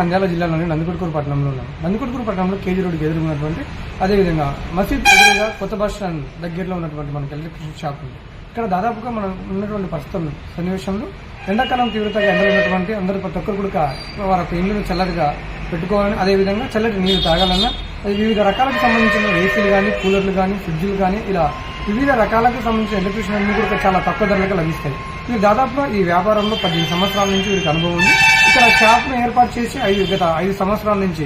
నంద్యాల జిల్లాలోని నందికొట్కూరు పట్టణంలో ఉన్నాం నందికొట్కూరు పట్టణంలో కేజీ రోడ్డుకి ఎదురుకున్నటువంటి అదేవిధంగా మసీద్ ఎదురుగా కొత్త బస్ స్టాండ్ దగ్గరలో ఉన్నటువంటి మనకి ఎలక్ట్రిక్ షాప్ ఉంది. ఇక్కడ దాదాపుగా మనం ఉన్నటువంటి ప్రస్తుతం సన్నివేశంలో ఎండాకాలం తీవ్రతగా ఎండలు ఉన్నటువంటి అందరూ ప్రతి ఒక్కరు కూడా వారి ఇండ్లను చల్లటిగా పెట్టుకోవాలని అదేవిధంగా చల్లటి నీరు తాగాలన్నా అది వివిధ రకాలకు సంబంధించిన ఏసీలు కానీ కూలర్లు కానీ ఫ్రిడ్జ్లు కానీ ఇలా వివిధ రకాలకు సంబంధించిన ఎలక్ట్రిషన్ అన్ని కూడా చాలా తక్కువ ధరలకు లభిస్తాయి. ఇది దాదాపుగా ఈ వ్యాపారంలో పద్దెనిమిది సంవత్సరాల నుంచి వీరికి అనుభవం ఉంది. ఇక్కడ షాప్ను ఏర్పాటు చేసి ఐదు గత ఐదు సంవత్సరాల నుంచి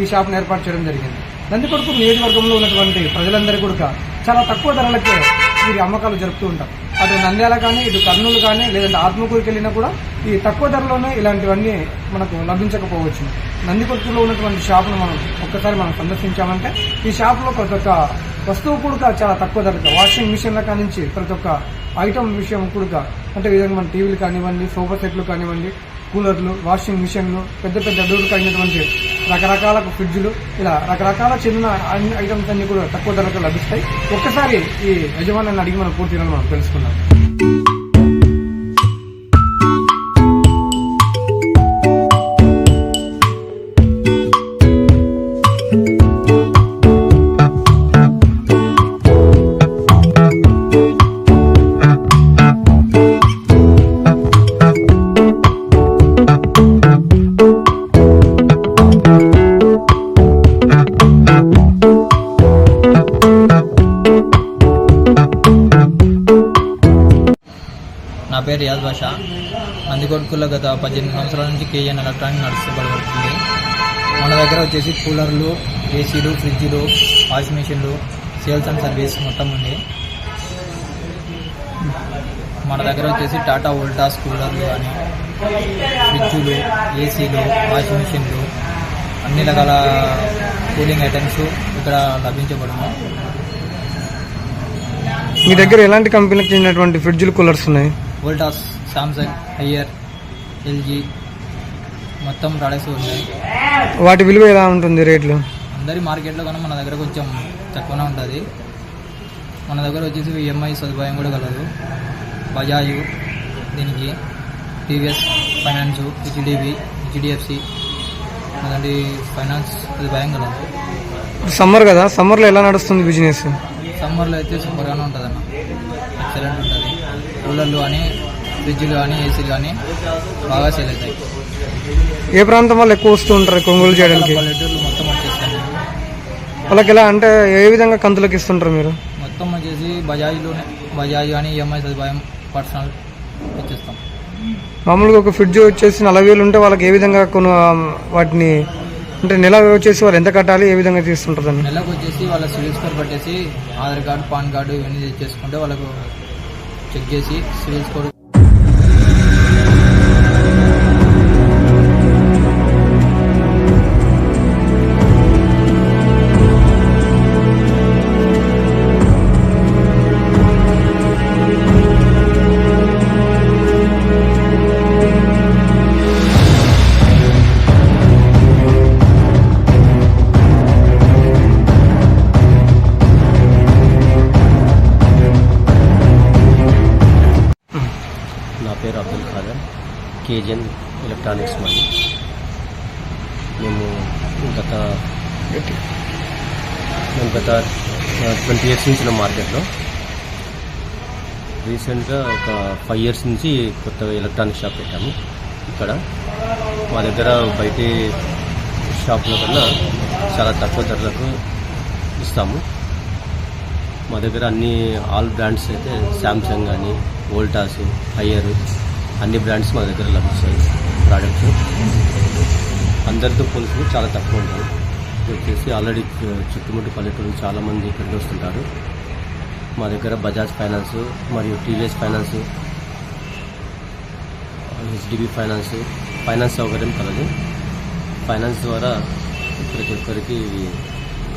ఈ షాప్ను ఏర్పాటు చేయడం జరిగింది. నందికొడుకు నియోజకవర్గంలో ఉన్నటువంటి ప్రజలందరూ కూడా చాలా తక్కువ ధరలకే వీరి అమ్మకాలు జరుపుతూ ఉంటారు. అటు నంద్యాల కానీ ఇటు కర్నూలు కానీ లేదంటే ఆత్మకూరుకి వెళ్ళినా కూడా ఈ తక్కువ ధరలోనే ఇలాంటివన్నీ మనకు లభించకపోవచ్చు. నందికొట్టులో ఉన్నటువంటి షాపును మనం ఒక్కసారి మనం సందర్శించామంటే ఈ షాపులో ప్రతి ఒక్క వస్తువు కూడా చాలా తక్కువ ధరకు. వాషింగ్ మిషన్ల కానించి ప్రతి ఒక్క ఐటమ్ విషయం కూడా అంటే విధంగా మన టీవీలు కానివ్వండి సోఫా సెట్లు కానివ్వండి కూలర్లు వాషింగ్ మిషన్లు పెద్ద పెద్ద డోర్లు అయినటువంటి రకరకాల ఫ్రిడ్జ్లు ఇలా రకరకాల చిన్న ఐటమ్స్ అన్ని కూడా తక్కువ ధరకు లభిస్తాయి. ఒక్కసారి ఈ యజమానాన్ని అడిగి మనం పూర్తిగా మనం తెలుసుకున్నాం పేరు రియాజ్ బాషా నందికొట్కుల్లో గత పద్దెనిమిది సంవత్సరాల నుంచి కేజీఎన్ ఎలక్ట్రానిక్ నడుస్తబడుతుంది మన దగ్గర వచ్చేసి కూలర్లు ఏసీలు ఫ్రిడ్జ్లు వాషింగ్ మిషన్లు సేల్స్ అండ్ సర్వీస్ మొత్తం ఉంది. మన దగ్గర వచ్చేసి టాటా వోల్టాస్ కూలర్లు కానీ ఫ్రిడ్జులు ఏసీలు వాషింగ్ మిషన్లు అన్ని రకాల కూలింగ్ ఐటమ్స్ ఇక్కడ లభించబడును. మీ దగ్గర ఎలాంటి కంపెనీకి చెందినటువంటి ఫ్రిడ్జ్లు కూలర్స్ ఉన్నాయి? వోల్టాస్ సామ్సంగ్ హయ్యర్ ఎల్జీ మొత్తం ప్రొడక్ట్స్ ఉన్నాయి. వాటి విలువ ఎలా ఉంటుంది రేట్లు? అందరి మార్కెట్లో కన్నా మన దగ్గర కొంచెం తక్కువనే ఉంటుంది. మన దగ్గర వచ్చేసి ఈఎంఐ సదుపాయం కూడా కలదు. బజాజ్ దీనికి టీవీఎస్ ఫైనాన్స్ హెచ్డిబి హెచ్డిఎఫ్సి అలాంటి ఫైనాన్స్ సదుపాయం కలదు. సమ్మర్ కదా సమ్మర్లో ఎలా నడుస్తుంది బిజినెస్ సమ్మర్లో అయితే సూపర్గానే ఉంటుంది అన్న ఎక్సలెంట్ కూలర్లు కానీ ఫ్రిడ్జ్లు కానీ ఏసీలు కానీ బాగా సేల్ అవుతాయి. ఏ ప్రాంతం వాళ్ళు ఎక్కువ వస్తూ ఉంటారు కొనుగోలు చేయడానికి? పల్లెటూర్లు మొత్తం వచ్చేస్తాయి. వాళ్ళకి ఎలా అంటే ఏ విధంగా కంతులకు ఇస్తుంటారు మీరు? మొత్తం వచ్చేసి బజాజ్లోనే బజాజ్ కానీ ఈఎంఐ సదుపాయం పర్సనల్ ఇచ్చేస్తాం. మామూలుగా ఒక ఫ్రిడ్జ్ వచ్చేసి నలభై వేలు ఉంటే వాళ్ళకి ఏ విధంగా కొను వాటిని అంటే నెల వచ్చేసి వాళ్ళు ఎంత కట్టాలి ఏ విధంగా తీసుకుంటుందని నెలకు వచ్చేసి వాళ్ళ సివిల్ స్కోర్ పట్టేసి ఆధార్ కార్డు పాన్ కార్డు ఇవన్నీ చేసుకుంటే వాళ్ళకు చెక్ చేసి సివిల్ కేజెన్ ఎలక్ట్రానిక్స్ మనీ. మేము గత మేము గత ట్వంటీ ఇయర్స్ నుంచి ఉన్న మార్కెట్లో. రీసెంట్గా ఒక ఫైవ్ ఇయర్స్ నుంచి కొత్త ఎలక్ట్రానిక్ షాప్ పెట్టాము ఇక్కడ. మా దగ్గర బయట షాపుల కన్నా చాలా తక్కువ ధరలకు ఇస్తాము. మా దగ్గర అన్ని ఆల్ బ్రాండ్స్ అయితే శాంసంగ్ కానీ వోల్టాస్ హయ్యర్ అన్ని బ్రాండ్స్ మా దగ్గర లభిస్తాయి ప్రోడక్ట్స్ అందరితో పోలిసి చాలా తక్కువ ఉంటారు వచ్చేసి ఆల్రెడీ చుట్టుముట్టు పల్లెటూరు చాలామంది ఇక్కడికి వస్తుంటారు. మా దగ్గర బజాజ్ ఫైనాన్స్ మరియు TVS finance HDB finance finance సౌకర్యం కలదు. ఫైనాన్స్ ద్వారా ప్రతి ఒక్కరికి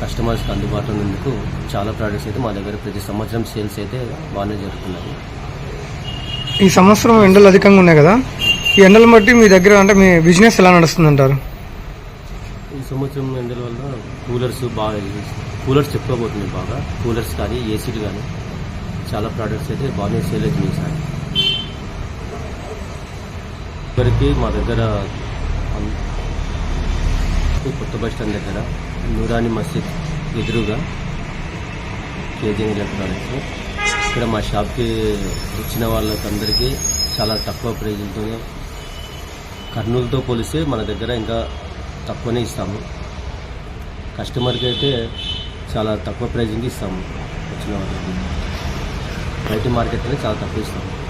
కస్టమర్స్కి అందుబాటులో ఉన్నందుకు చాలా ప్రోడక్ట్స్ అయితే మా దగ్గర ప్రతి సంవత్సరం సేల్స్ అయితే బాగానే జరుగుతున్నాయి ఈ సంవత్సరం ఎండలు అధికంగా ఉన్నాయి కదా. ఈ ఎండలను బట్టి మీ దగ్గర అంటే మీ బిజినెస్ ఎలా నడుస్తుంది అంటారు ఈ సంవత్సరం ఎండల వల్ల కూలర్స్ బాగా కూలర్స్ చెప్పుకోబోతున్నాయి బాగా. కూలర్స్ కానీ ఏసీలు కానీ చాలా ప్రోడక్ట్స్ అయితే బాగానే సేల్ అవుతున్నాయి సార్ ఇక్కడికి మా దగ్గర కొత్త బస్ స్టాండ్ దగ్గర నూరాని మసీద్ ఎదురుగా కేజీ ఎలక్ట్రానిక్స్ ఇక్కడ మా షాప్కి వచ్చిన వాళ్ళకందరికీ చాలా తక్కువ ప్రైజులతోనే కర్నూలుతో పోలిస్తే మన దగ్గర ఇంకా తక్కువనే ఇస్తాము. కస్టమర్కి అయితే చాలా తక్కువ ప్రైజింగ్కి ఇస్తాము. వచ్చిన వాళ్ళకి. బయట మార్కెట్లో చాలా తక్కువ ఇస్తాము.